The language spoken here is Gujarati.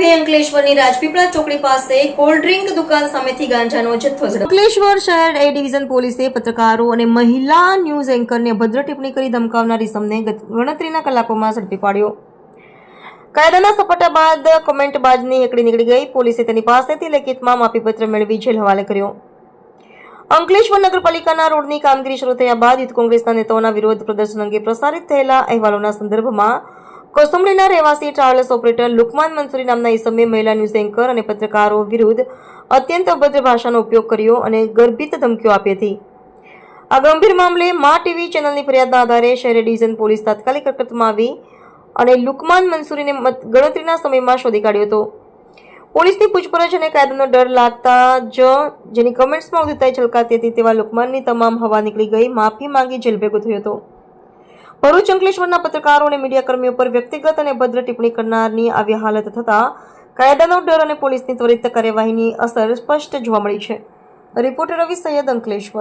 અંકલેશ્વરની રાજપીપળા ચોકડી પાસે કોલ્ડ ડ્રિંક દુકાન સામેથી ગાંજાનો જથ્થો ઝડપ. અંકલેશ્વર શહેર એ ડિવિઝન પોલીસે પત્રકારો અને મહિલા ન્યૂઝ એન્કરને અભદ્ર ટિપ્પણી કરી ધમકાવનાર ઇસમને ગણતરીના કલાકોમાં ઝડપી પાડ્યો. કાયદાના સપાટા બાદ કોમેન્ટબાજની એકડી નીકળી ગઈ. પોલીસે તેની પાસેથી લેખિતમાં માફીપત્ર મેળવી જેલ હવાલે કર્યો. અંકલેશ્વર નગરપાલિકાના રોડની કામગીરી શરૂ થયા બાદ યુથ કોંગ્રેસના નેતાઓના વિરોધ પ્રદર્શન અંગે પ્રસારિત થયેલા અહેવાલોના સંદર્ભમાં કોસંબડીના રહેવાસી ટ્રાવેલ્સ ઓપરેટર લુકમાન મંસૂરી નામના ઇસમે મહિલા ન્યૂઝ એન્કર અને પત્રકારો વિરુદ્ધ અત્યંત અભદ્ર ભાષાનો ઉપયોગ કર્યો અને ગર્ભિત ધમકીઓ આપી હતી. આ ગંભીર મામલે મા ટીવી ચેનલની ફરિયાદના આધારે શહેરી ડિવિઝન પોલીસ તાત્કાલિક હરકતમાં આવી અને લુકમાન મંસૂરીને ગણતરીના સમયમાં શોધી કાઢ્યો હતો. પોલીસની પૂછપરછ અને કાયદાનો ડર લાગતા જ જેની કમેન્ટ્સમાં ઉદિતાઈ છલકાતી હતી તેવા લુકમાનની તમામ હવા નીકળી ગઈ, માફી માંગી જેલભેગો થયો હતો. ભરૂચ અંકલેશ્વરના પત્રકારો અને મીડિયા કર્મીઓ પર વ્યક્તિગત અને ભદ્ર ટિપ્પણી કરનારની આવી હાલત થતાં કાયદાનો ડર અને પોલીસની ત્વરિત કાર્યવાહીની અસર સ્પષ્ટ જોવા મળી છે. રિપોર્ટર રવિ સૈયદ અંકલેશ્વર.